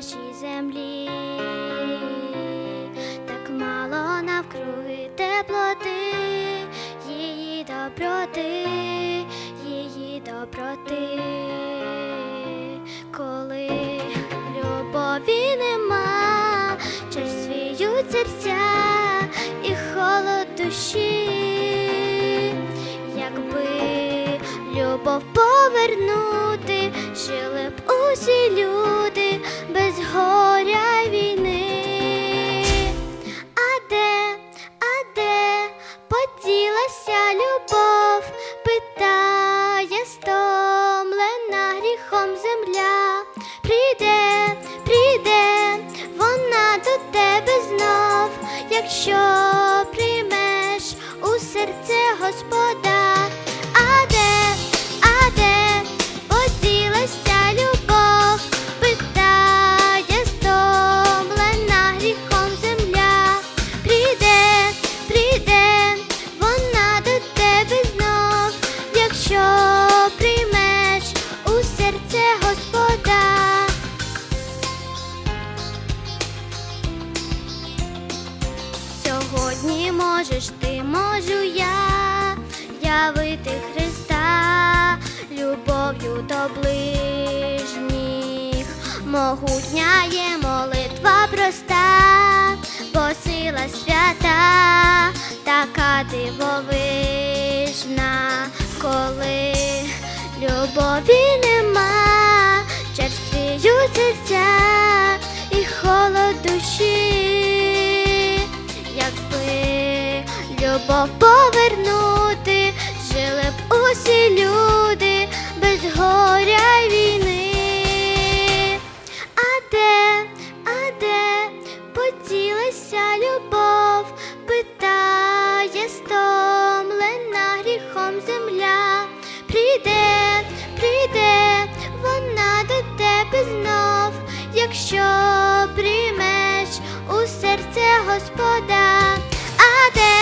на нашій землі, так мало навкруги теплоти, її доброти, її доброти, коли любові нема, черствіють серця і холод душі, якби любов повернути, жили б усі люди якщо приймеш у серце Господа. Можеш ти, можу я явити Христа любов'ю до ближніх. Могутня є молитва проста, бо сила свята, така дивовижна, коли любові нема, черствіють серця і холод душі, любов повернути, жили б усі люди без горя й війни. А де, а де поділася любов? Питає стомлена гріхом земля. Прийде, прийде вона до тебе знов, якщо приймеш у серце Господа. А де,